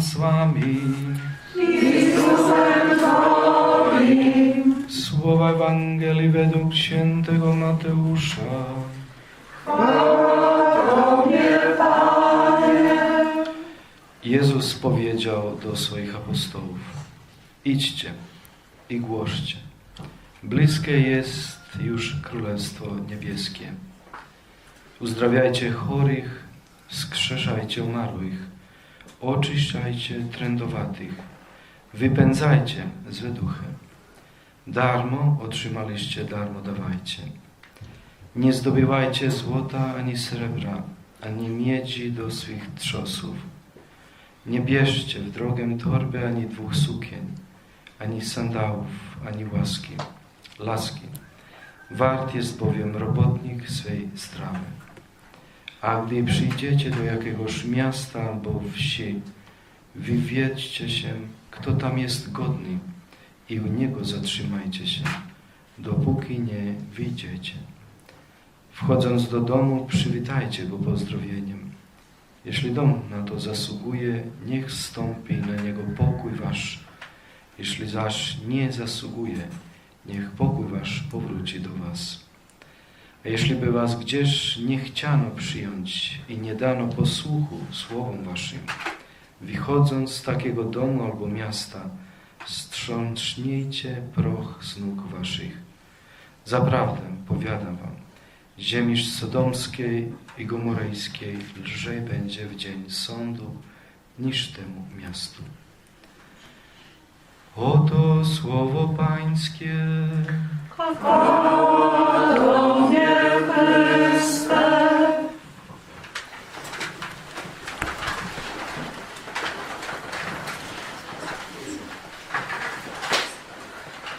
Pan z wami. Słowa Ewangelii według świętego Mateusza. Jezus powiedział do swoich apostołów: Idźcie i głoście. Bliskie jest już Królestwo Niebieskie. Uzdrawiajcie chorych, skrzeszajcie umarłych, oczyszczajcie trędowatych, wypędzajcie złe duchy. Darmo otrzymaliście, darmo dawajcie. Nie zdobywajcie złota ani srebra, ani miedzi do swych trzosów. Nie bierzcie w drogę torby ani dwóch sukien, ani sandałów, ani łaski, laski. Wart jest bowiem robotnik swej strawy. A gdy przyjdziecie do jakiegoś miasta albo wsi, wywiedźcie się, kto tam jest godny i u niego zatrzymajcie się, dopóki nie wyjdziecie. Wchodząc do domu, przywitajcie go pozdrowieniem. Jeśli dom na to zasługuje, niech stąpi na niego pokój wasz. Jeśli zaś nie zasługuje, niech pokój wasz powróci do was. A jeśli by was gdzieś nie chciano przyjąć i nie dano posłuchu słowom waszym, wychodząc z takiego domu albo miasta, strzącznijcie proch z nóg waszych. Zaprawdę, powiadam wam, ziemi sodomskiej i gomorejskiej lżej będzie w dzień sądu niż temu miastu. Oto słowo Pańskie.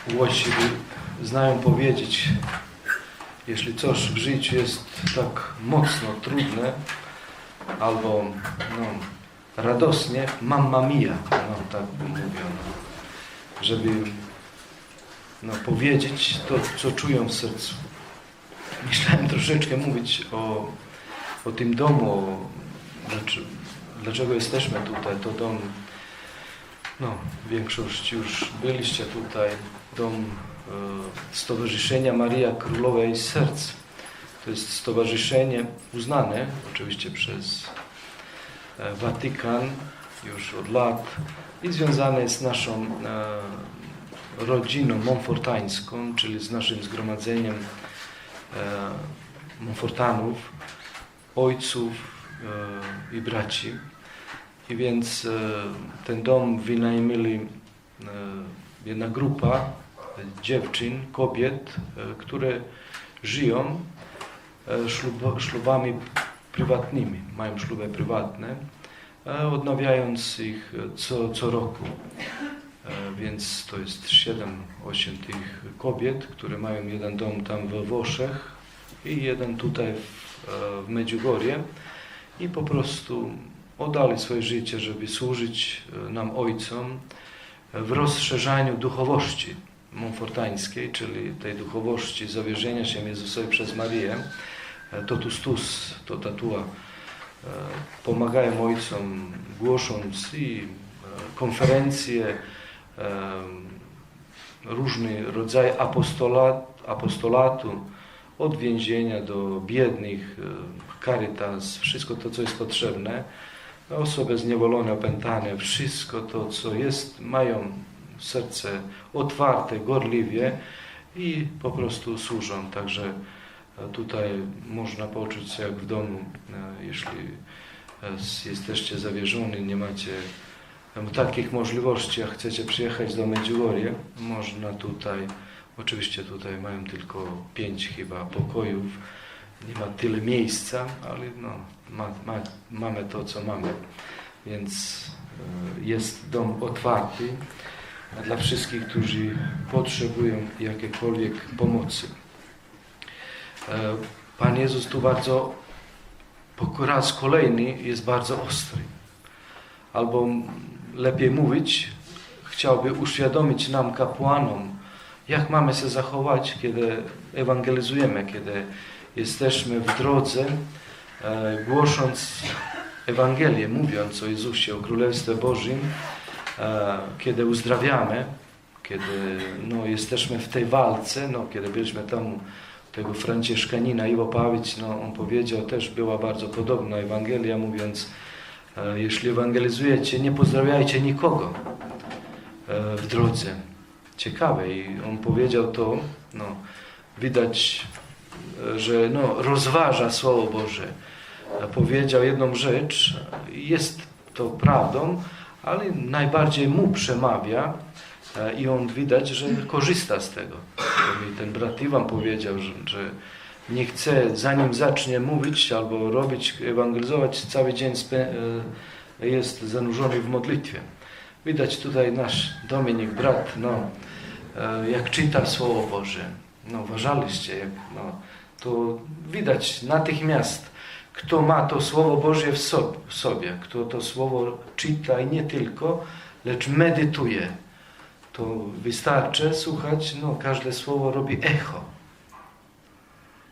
Właściwie znają powiedzieć, jeśli coś w życiu jest tak mocno trudne albo no, radosnie, mamma mia, no tak by mówiono, żeby no, powiedzieć to, co czują w sercu. Myślałem troszeczkę mówić o, o tym domu, o, dlaczego, dlaczego jesteśmy tutaj, to dom, no większość już byliście tutaj, dom e, Stowarzyszenia Maria Królowej Serc. To jest stowarzyszenie uznane oczywiście przez e, Watykan już od lat i związane z naszą e, rodziną monfortańską, czyli z naszym zgromadzeniem monfortanów, ojców i braci. I więc ten dom wynajmili jedna grupa dziewczyn, kobiet, które żyją ślub, ślubami prywatnymi, mają śluby prywatne, odnawiając ich co, co roku. Więc to jest 7-8 tych kobiet, które mają jeden dom tam we Włoszech i jeden tutaj w, w Medjugorje i po prostu oddali swoje życie, żeby służyć nam ojcom w rozszerzaniu duchowości monfortańskiej, czyli tej duchowości zawierzenia się Jezusowi przez Marię, totus tus, to tatua, pomagają ojcom głosząc i konferencje, różny rodzaj apostolat, apostolatu, od więzienia do biednych, caritas, wszystko to, co jest potrzebne, osoby zniewolone, opętane, wszystko to, co jest, mają serce otwarte, gorliwie i po prostu służą. Także tutaj można poczuć się jak w domu, jeśli jesteście zawierzeni, nie macie takich możliwości, a chcecie przyjechać do Medjugorje, można tutaj, oczywiście tutaj mają tylko pięć chyba pokojów, nie ma tyle miejsca, ale no, ma, ma, mamy to, co mamy. Więc jest dom otwarty dla wszystkich, którzy potrzebują jakiejkolwiek pomocy. Pan Jezus tu bardzo, po raz kolejny jest bardzo ostry. Albo lepiej mówić, chciałby uświadomić nam, kapłanom, jak mamy się zachować, kiedy ewangelizujemy, kiedy jesteśmy w drodze, głosząc Ewangelię, mówiąc o Jezusie, o Królestwie Bożym, e, kiedy uzdrawiamy, kiedy no, jesteśmy w tej walce, no, kiedy byliśmy tam tego Franciszkanina Iwo Pawić, no, on powiedział, też była bardzo podobna Ewangelia, mówiąc, e, jeśli ewangelizujecie, nie pozdrawiajcie nikogo e, w drodze. Ciekawe i on powiedział to, no, widać, e, że no, rozważa Słowo Boże. E, Powiedział jedną rzecz, jest to prawdą, ale najbardziej mu przemawia e, i on widać, że korzysta z tego. Mi ten brat Iwan powiedział, że, że nie chce, zanim zacznie mówić albo robić, ewangelizować, cały dzień e, jest zanurzony w modlitwie. Widać tutaj nasz Dominik, brat, no, e, jak czyta Słowo Boże, no, uważaliście, jak, no, to widać natychmiast, kto ma to Słowo Boże w sobie, kto to Słowo czyta i nie tylko, lecz medytuje. To wystarczy słuchać, no, każde słowo robi echo.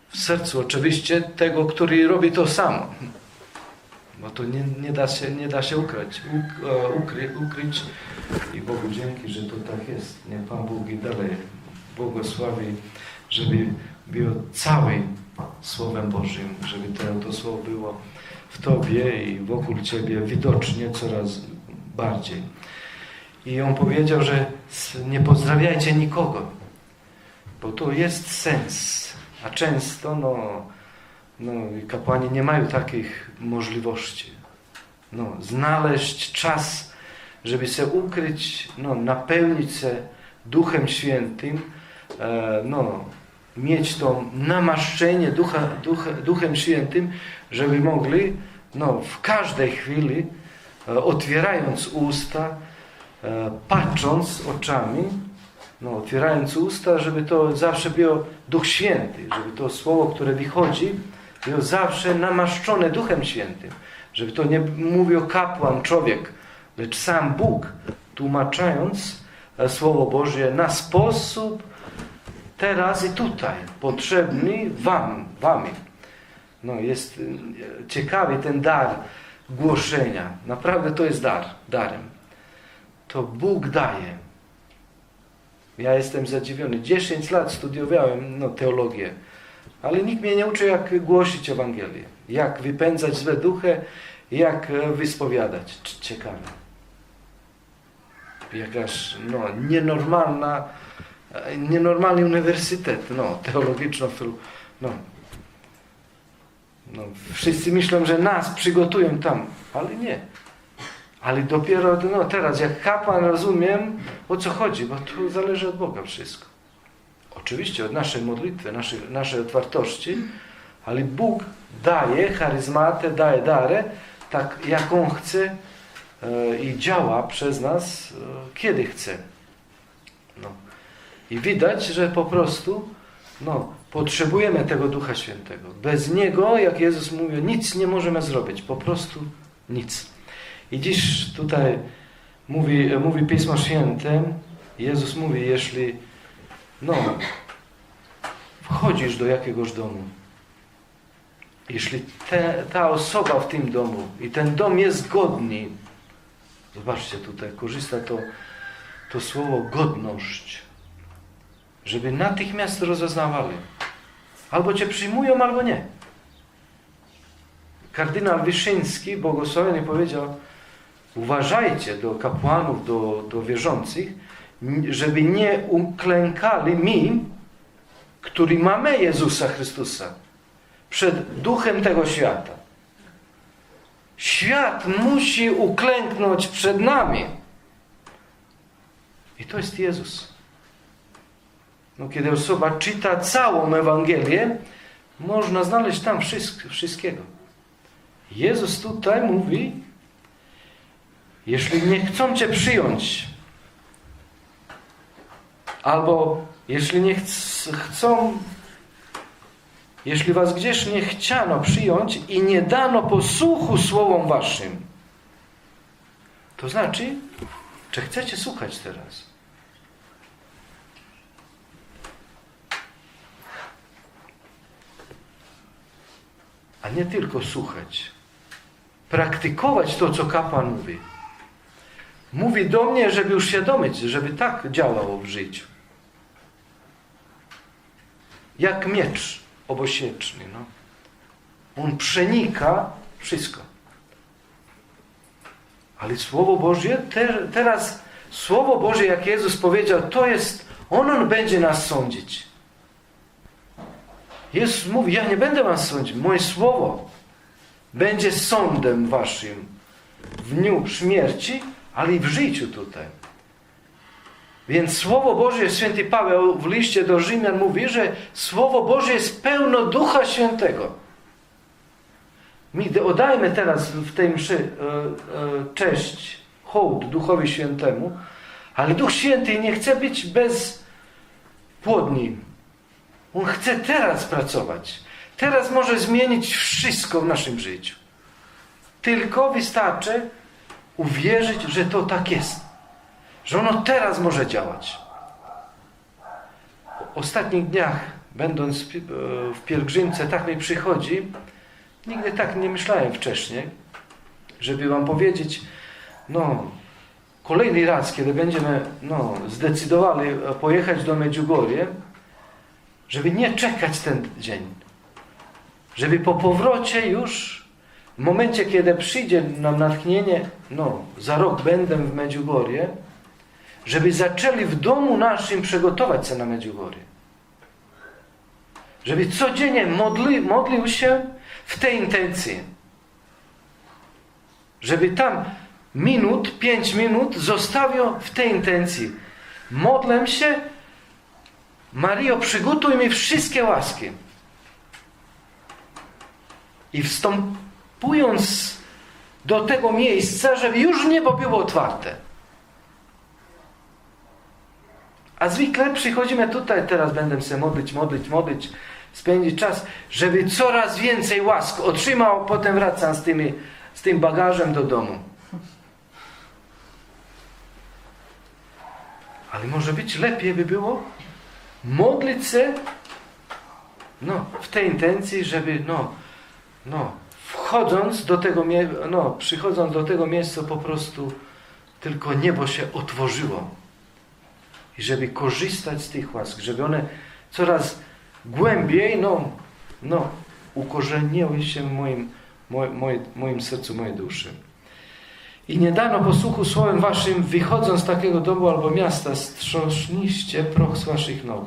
W sercu oczywiście tego, który robi to samo. Bo to nie, nie, da, się, nie da się ukryć, uk, e, ukry, ukryć. I Bogu dzięki, że to tak jest. Niech Pan Bóg i dalej błogosławi, żeby było całym Słowem Bożym, żeby to, to Słowo było w Tobie i wokół Ciebie widocznie coraz bardziej. I on powiedział, że nie pozdrawiajcie nikogo, bo to jest sens. A często no, no, kapłani nie mają takich możliwości. No, znaleźć czas, żeby się ukryć, no, napełnić się Duchem Świętym, e, no, mieć to namaszczenie Ducha, Ducha, Duchem Świętym, żeby mogli no, w każdej chwili, e, otwierając usta, e, patrząc oczami, no, otwierając usta, żeby to zawsze było Duch Święty, żeby to słowo, które wychodzi, było zawsze namaszczone Duchem Świętym, żeby to nie mówił kapłan, człowiek, lecz sam Bóg, tłumacząc e, Słowo Boże na sposób teraz i tutaj, potrzebny Wam, Wami. No, jest e, ciekawy ten dar głoszenia. Naprawdę to jest dar, darem. To Bóg daje. Ja jestem zadziwiony. 10 lat studiowałem no, teologię, ale nikt mnie nie uczy, jak głosić Ewangelię, jak wypędzać złe duchy, jak e, wyspowiadać. Ciekawe. Jakaś no, nienormalna, e, nienormalny uniwersytet no, teologiczno no, no, wszyscy myślą, że nas przygotują tam, ale nie. Ale dopiero no, teraz, jak kapłan rozumiem, o co chodzi, bo tu zależy od Boga wszystko. Oczywiście od naszej modlitwy, naszej, naszej otwartości, ale Bóg daje charyzmatę, daje darę, tak jak On chce e, i działa przez nas, e, kiedy chce. No. I widać, że po prostu no, potrzebujemy tego Ducha Świętego. Bez Niego, jak Jezus mówił, nic nie możemy zrobić. Po prostu nic. I dziś tutaj mówi, mówi Pismo Święte, Jezus mówi, jeśli no, wchodzisz do jakiegoś domu, jeśli te, ta osoba w tym domu i ten dom jest godny, zobaczcie tutaj, korzysta to, to słowo godność, żeby natychmiast rozeznawali. Albo Cię przyjmują, albo nie. Kardynał Wyszyński, błogosławiony, powiedział, uważajcie do kapłanów, do, do wierzących, żeby nie uklękali mi, który mamy Jezusa Chrystusa, przed duchem tego świata. Świat musi uklęknąć przed nami. I to jest Jezus. No, kiedy osoba czyta całą Ewangelię, można znaleźć tam wszystko, wszystkiego. Jezus tutaj mówi, jeśli nie chcą Cię przyjąć, albo jeśli nie ch chcą, jeśli Was gdzieś nie chciano przyjąć i nie dano posłuchu słowom Waszym, to znaczy, że chcecie słuchać teraz. A nie tylko słuchać. praktykować to, co kapłan mówi. Mówi do mnie, żeby uświadomić, żeby tak działało w życiu. Jak miecz obosieczny. No. On przenika wszystko. Ale Słowo Boże, te, teraz Słowo Boże, jak Jezus powiedział, to jest, On, on będzie nas sądzić. Jezus mówi, ja nie będę was sądzić, moje Słowo będzie sądem waszym w dniu śmierci, ale i w życiu tutaj. Więc Słowo Boże, święty Paweł w liście do Rzymian mówi, że Słowo Boże jest pełno Ducha Świętego. My oddajmy teraz w tej mszy e, e, cześć, hołd Duchowi Świętemu, ale Duch Święty nie chce być bezpłodny. On chce teraz pracować. Teraz może zmienić wszystko w naszym życiu. Tylko wystarczy uwierzyć, że to tak jest. Że ono teraz może działać. W ostatnich dniach, będąc w pielgrzymce, tak mi przychodzi, nigdy tak nie myślałem wcześniej, żeby wam powiedzieć, no, kolejny raz, kiedy będziemy no, zdecydowali pojechać do Medjugorje, żeby nie czekać ten dzień. Żeby po powrocie już, w momencie, kiedy przyjdzie nam natchnienie, no, za rok będę w Medjugorje, żeby zaczęli w domu naszym przygotować się na Medjugorje. Żeby codziennie modli, modlił się w tej intencji. Żeby tam minut, pięć minut zostawił w tej intencji. Modlę się, Mario, przygotuj mi wszystkie łaski. I wstępując do tego miejsca, żeby już niebo było otwarte. A zwykle przychodzimy tutaj, teraz będę się modlić, modlić, modlić, spędzić czas, żeby coraz więcej łask otrzymał, potem wracam z, tymi, z tym bagażem do domu. Ale może być lepiej by było modlić się no, w tej intencji, żeby no, no, wchodząc do tego no, przychodząc do tego miejsca po prostu tylko niebo się otworzyło. I żeby korzystać z tych łask, żeby one coraz głębiej no, no, ukorzeniły się w moim, moim, moim sercu, mojej duszy. I nie dano posłuchu słowem waszym, wychodząc z takiego domu albo miasta, strząśniście proch z waszych nóg.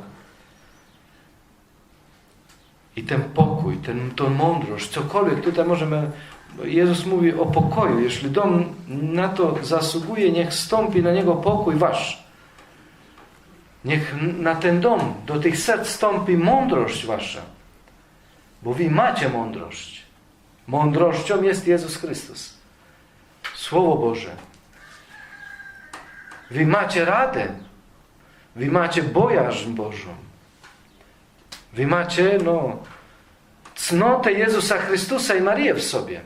I ten pokój, ten, tą mądrość, cokolwiek tutaj możemy, Jezus mówi o pokoju. Jeśli dom na to zasługuje, niech stąpi na niego pokój wasz. Niech na ten dom, do tych serc stąpi mądrość wasza. Bo wy macie mądrość. Mądrością jest Jezus Chrystus. Słowo Boże. Wy macie radę. Wy macie bojaźń Bożą. Wy macie, no, cnotę Jezusa Chrystusa i Marię w sobie.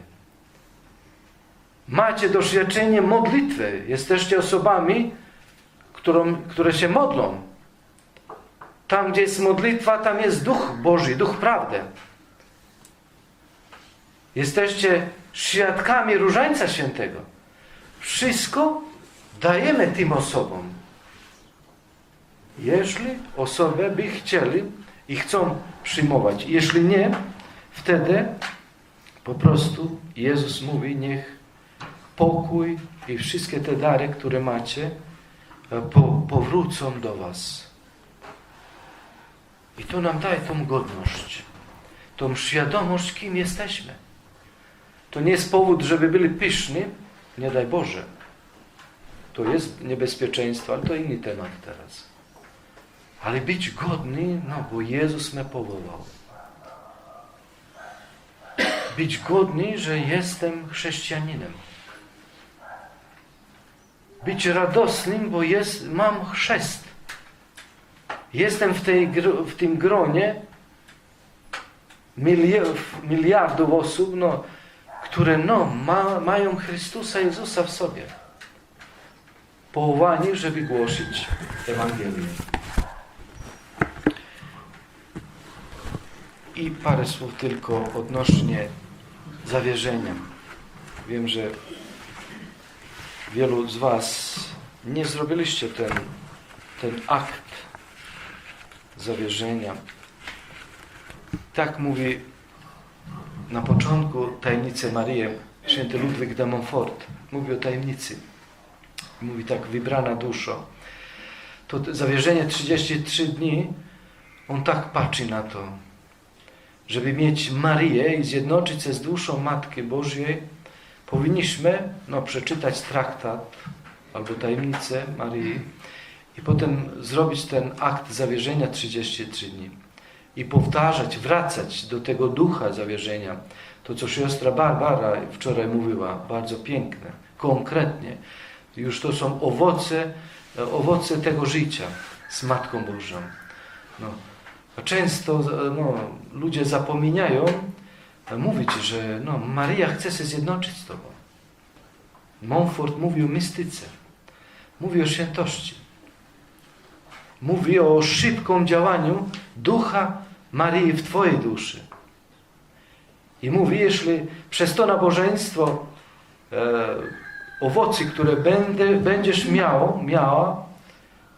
Macie doświadczenie modlitwy. Jesteście osobami, którą, które się modlą. Tam, gdzie jest modlitwa, tam jest Duch Boży, Duch Prawdy. Jesteście świadkami Różańca Świętego. Wszystko dajemy tym osobom. Jeśli osoby by chcieli i chcą przyjmować. Jeśli nie, wtedy po prostu Jezus mówi, niech pokój i wszystkie te dary, które macie, po, powrócą do was. I to nam daje tą godność, tą świadomość, kim jesteśmy. To nie jest powód, żeby byli pyszni, nie daj Boże. To jest niebezpieczeństwo, ale to inny temat teraz. Ale być godny, no bo Jezus mnie powołał. Być godny, że jestem chrześcijaninem. Być radosnym, bo jest, mam chrzest. Jestem w, tej, w tym gronie miliardów osób, no, które no, ma, mają Chrystusa Jezusa w sobie. Powołani, żeby głosić Ewangelię. I parę słów tylko odnośnie zawierzenia. Wiem, że wielu z Was nie zrobiliście ten, ten akt zawierzenia. Tak mówi na początku tajemnicy Marii święty Ludwik de Montfort. Mówi o tajemnicy. Mówi tak, wybrana duszo. To zawierzenie 33 dni, on tak patrzy na to, żeby mieć Marię i zjednoczyć się z duszą Matki Bożej, powinniśmy no, przeczytać traktat albo tajemnicę Marii i potem zrobić ten akt zawierzenia 33 dni i powtarzać, wracać do tego ducha zawierzenia. To, co siostra Barbara wczoraj mówiła, bardzo piękne, konkretnie. Już to są owoce, owoce tego życia z Matką Bożą. No. A często no, ludzie zapominają mówić, że no, Maria chce się zjednoczyć z Tobą. Montfort mówi o mistyce, mówi o świętości, mówi o szybkim działaniu Ducha Marii w Twojej duszy. I mówi, jeśli przez to nabożeństwo e, owoce, które będę, będziesz miał, miała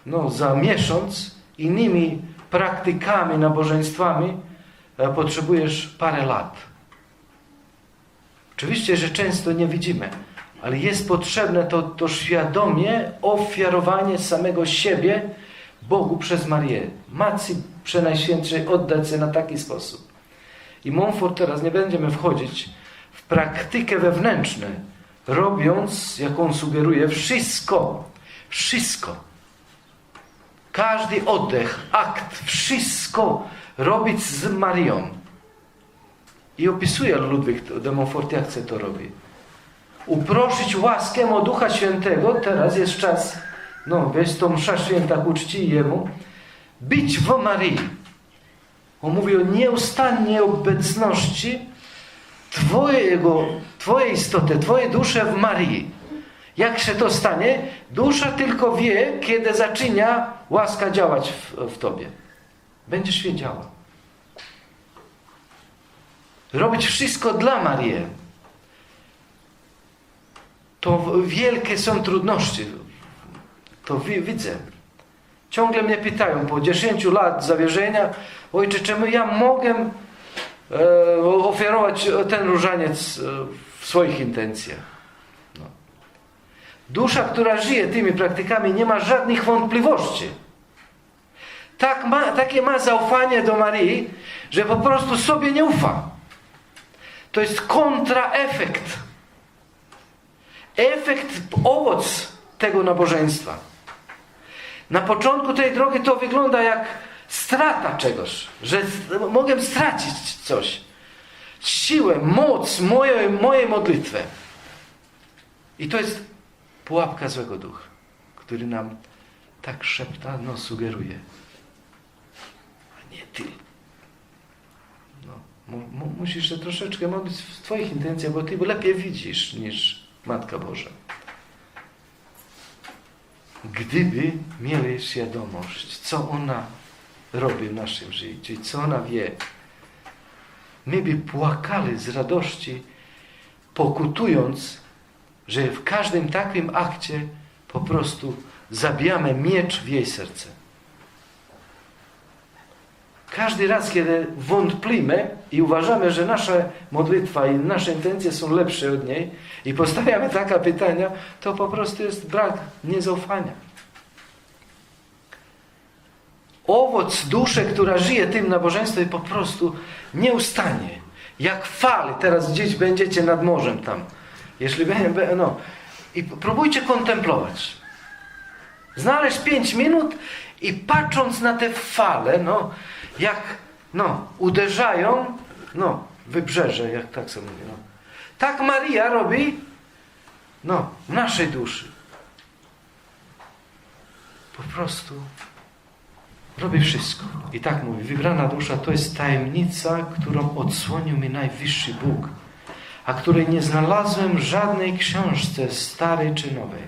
no, za miesiąc innymi praktykami, nabożeństwami, e, potrzebujesz parę lat. Oczywiście, że często nie widzimy, ale jest potrzebne to, to świadomie ofiarowanie samego siebie Bogu przez Marię. Matce Przenajświętszej oddać się na taki sposób. I Montfort teraz nie będziemy wchodzić w praktykę wewnętrzną, robiąc, jak on sugeruje, wszystko, wszystko. Każdy oddech, akt, wszystko robić z Marią. I opisuje Ludwik de Montfort, jak chce to robić. Uproszyć łaskę o Ducha Świętego, teraz jest czas, no, weź tą msza święta ku czci Jemu, być w Marii. On mówi o nieustannej obecności Twojego, Twojej istoty, Twojej duszy w Marii. Jak się to stanie? Dusza tylko wie, kiedy zaczyna łaska działać w, w Tobie. Będziesz wiedziała. Robić wszystko dla Marii. To wielkie są trudności. To widzę. Ciągle mnie pytają po 10 lat zawierzenia, ojcze, czemu ja mogę e, ofiarować ten różaniec w swoich intencjach? Dusza, która żyje tymi praktykami, nie ma żadnych wątpliwości. Tak ma, takie ma zaufanie do Marii, że po prostu sobie nie ufa. To jest kontraefekt. Efekt, owoc tego nabożeństwa. Na początku tej drogi to wygląda jak strata czegoś, że mogę stracić coś. Siłę, moc mojej, mojej modlitwy. I to jest pułapka złego ducha, który nam tak szepta, no sugeruje. A nie ty. No, mu, musisz się troszeczkę modlić w Twoich intencjach, bo Ty lepiej widzisz niż Matka Boża. Gdyby mieli świadomość, co ona robi w naszym życiu co ona wie, my by płakali z radości, pokutując, że w każdym takim akcie po prostu zabijamy miecz w jej serce. Każdy raz, kiedy wątplimy i uważamy, że nasza modlitwa i nasze intencje są lepsze od niej i postawiamy takie pytania, to po prostu jest brak niezaufania. Owoc duszy, która żyje tym nabożeństwem po prostu nieustannie. Jak fale. Teraz gdzieś będziecie nad morzem tam. Jeśli będzie, no. I próbujcie kontemplować. Znaleźć pięć minut i patrząc na te fale, no, jak no, uderzają no, wybrzeże, jak tak sobie mówię. No. Tak Maria robi no, w naszej duszy. Po prostu robi wszystko. I tak mówi, wybrana dusza to jest tajemnica, którą odsłonił mi najwyższy Bóg, a której nie znalazłem w żadnej książce, starej czy nowej.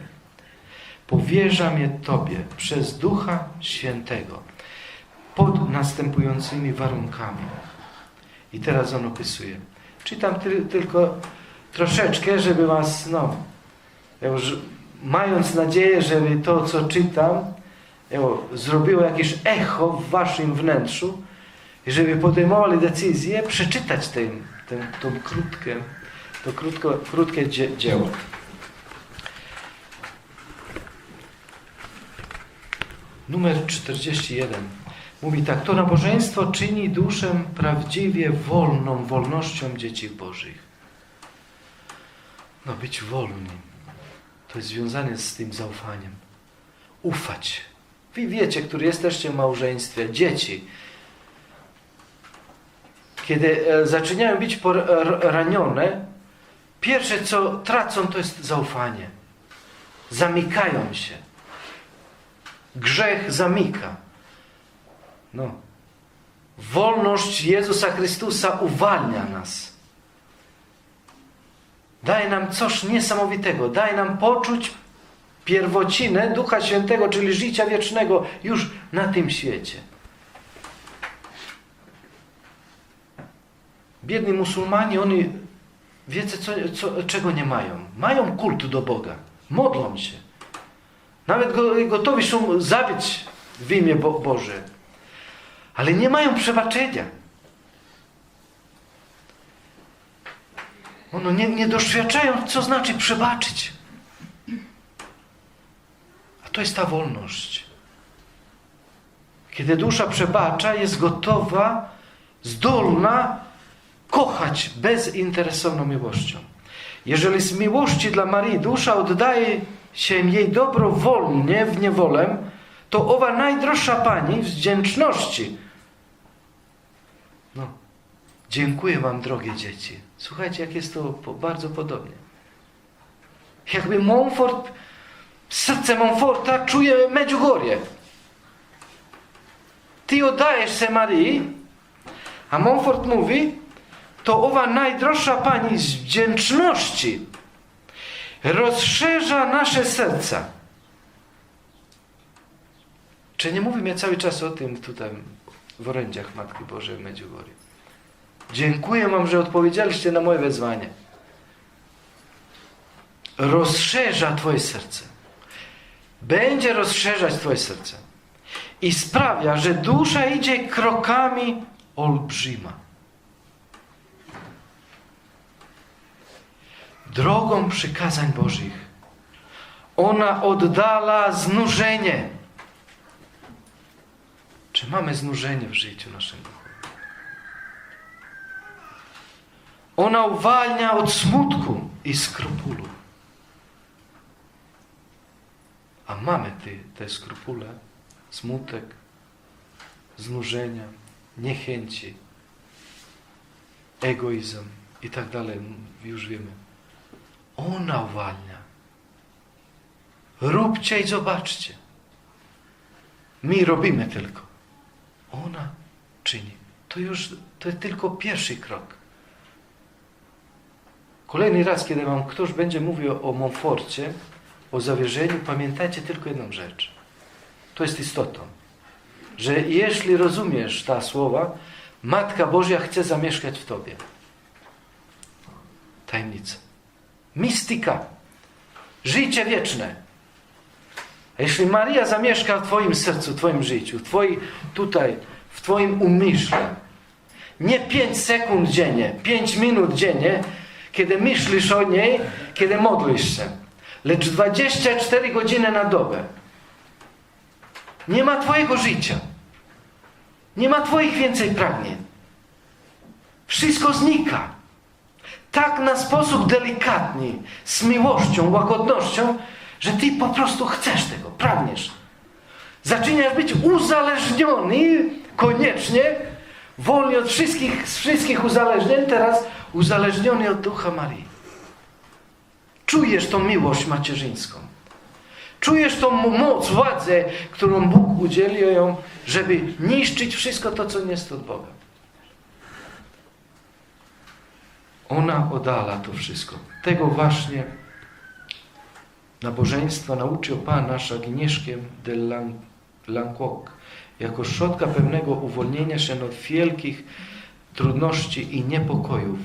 Powierzam je Tobie przez Ducha Świętego pod następującymi warunkami. I teraz on opisuje. Czytam ty, tylko troszeczkę, żeby was, no, już mając nadzieję, żeby to, co czytam, zrobiło jakieś echo w waszym wnętrzu i żeby podejmowali decyzję przeczytać ten, ten, to krótkie, to krótko, krótkie dzie, dzieło. Numer 41. Mówi tak, to nabożeństwo czyni duszę prawdziwie wolną, wolnością dzieci bożych. No być wolnym, to jest związane z tym zaufaniem. Ufać. Wy wiecie, którzy jesteście w małżeństwie, dzieci. Kiedy e, zaczynają być ranione, pierwsze co tracą to jest zaufanie. Zamykają się. Grzech zamyka. No. Wolność Jezusa Chrystusa uwalnia nas. Daje nam coś niesamowitego. Daje nam poczuć pierwocinę Ducha Świętego, czyli życia wiecznego już na tym świecie. Biedni muzułmani, oni wiecie co, co, czego nie mają? Mają kult do Boga. Modlą się. Nawet go, gotowi są zabić w imię Bo Boże. Ale nie mają przebaczenia. Ono nie, nie doświadczają, co znaczy przebaczyć. A to jest ta wolność. Kiedy dusza przebacza, jest gotowa, zdolna kochać bezinteresowną miłością. Jeżeli z miłości dla Marii dusza oddaje się jej dobrowolnie w niewolę, to owa najdroższa Pani wdzięczności no, dziękuję Wam, drogie dzieci. Słuchajcie, jak jest to bardzo podobnie. Jakby Montfort, serce Montforta czuje Medjugorje. Ty oddajesz się Marii, a Montfort mówi, to owa najdroższa Pani z wdzięczności rozszerza nasze serca. Czy nie mówimy cały czas o tym tutaj w orędziach Matki Bożej w Medjugorje? Dziękuję Wam, że odpowiedzieliście na moje wezwanie. Rozszerza Twoje serce. Będzie rozszerzać Twoje serce. I sprawia, że dusza idzie krokami olbrzyma. Drogą przykazań Bożych. Ona oddala znużenie. Czy mamy znużenie w życiu naszym? Ona uwalnia od smutku i skrupulu. A mamy te, te skrupule, smutek, znużenia, niechęci, egoizm i tak dalej. Już wiemy. Ona uwalnia. Róbcie i zobaczcie. My robimy tylko. Ona czyni. To już to jest tylko pierwszy krok. Kolejny raz, kiedy wam ktoś będzie mówił o Montforcie, o zawierzeniu, pamiętajcie tylko jedną rzecz. To jest istotą. Że jeśli rozumiesz ta słowa, Matka Boża chce zamieszkać w Tobie. Tajemnica. Mistyka. Życie wieczne. A jeśli Maria zamieszka w Twoim sercu, w Twoim życiu, w twoi, tutaj, w Twoim umyśle, nie 5 sekund dziennie, 5 minut dziennie, kiedy myślisz o niej, kiedy modlisz się. Lecz 24 godziny na dobę. Nie ma Twojego życia. Nie ma Twoich więcej pragnień. Wszystko znika. Tak na sposób delikatny, z miłością, łagodnością, że Ty po prostu chcesz tego, pragniesz. Zaczynasz być uzależniony koniecznie, wolny od wszystkich, z wszystkich uzależnień, teraz uzależniony od Ducha Marii. Czujesz tą miłość macierzyńską. Czujesz tą moc, władzę, którą Bóg udzielił ją, żeby niszczyć wszystko to, co nie jest od Boga. Ona oddala to wszystko. Tego właśnie nabożeństwa nauczył Pan nasz Agnieszkę de Lancoq jako środka pewnego uwolnienia się od wielkich trudności i niepokojów,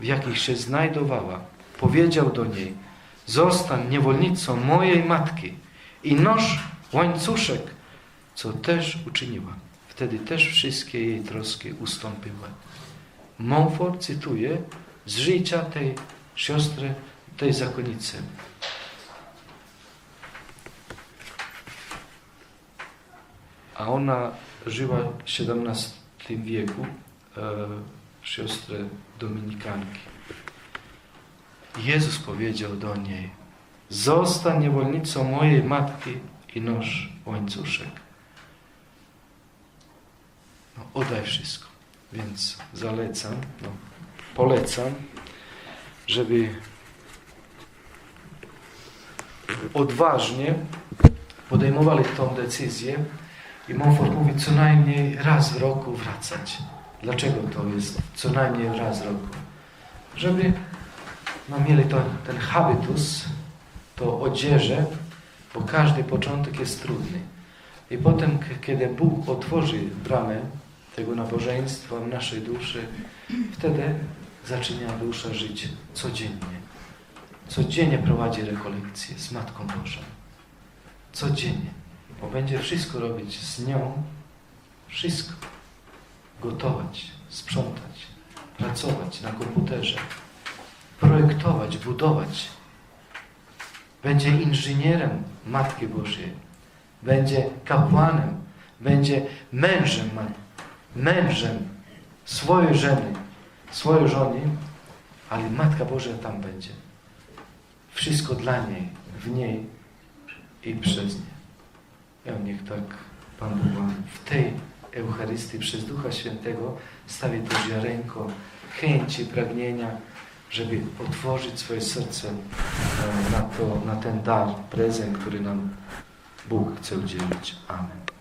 w jakich się znajdowała powiedział do niej, zostań niewolnicą mojej matki i nosz łańcuszek, co też uczyniła. Wtedy też wszystkie jej troski ustąpiły. Montfort cytuje z życia tej siostry, tej zakonnicy. A ona żyła w XVII wieku, e, siostrę Dominikanki. Jezus powiedział do niej, zostań niewolnicą mojej matki i nosz łańcuszek. No, oddaj wszystko. Więc zalecam, no, polecam, żeby odważnie podejmowali tą decyzję i Montfort mówi co najmniej raz w roku wracać. Dlaczego to jest co najmniej raz w roku? Żeby no, mieli to, ten habitus, to odzieże, bo każdy początek jest trudny. I potem, kiedy Bóg otworzy bramę tego nabożeństwa w naszej duszy, wtedy zaczyna dusza żyć codziennie. Codziennie prowadzi rekolekcje z Matką Bożą. Codziennie. Bo będzie wszystko robić z nią, wszystko. Gotować, sprzątać, pracować na komputerze, projektować, budować. Będzie inżynierem Matki Bożej. Będzie kapłanem. Będzie mężem. Mężem swojej żony, swojej żony, ale Matka Boża tam będzie. Wszystko dla niej, w niej i przez nie. Ja niech tak Pan Bóg w tej Eucharystii przez Ducha Świętego stawi to ziarenko chęci, pragnienia, żeby otworzyć swoje serce e, na, to, na ten dar, prezent, który nam Bóg chce udzielić. Amen.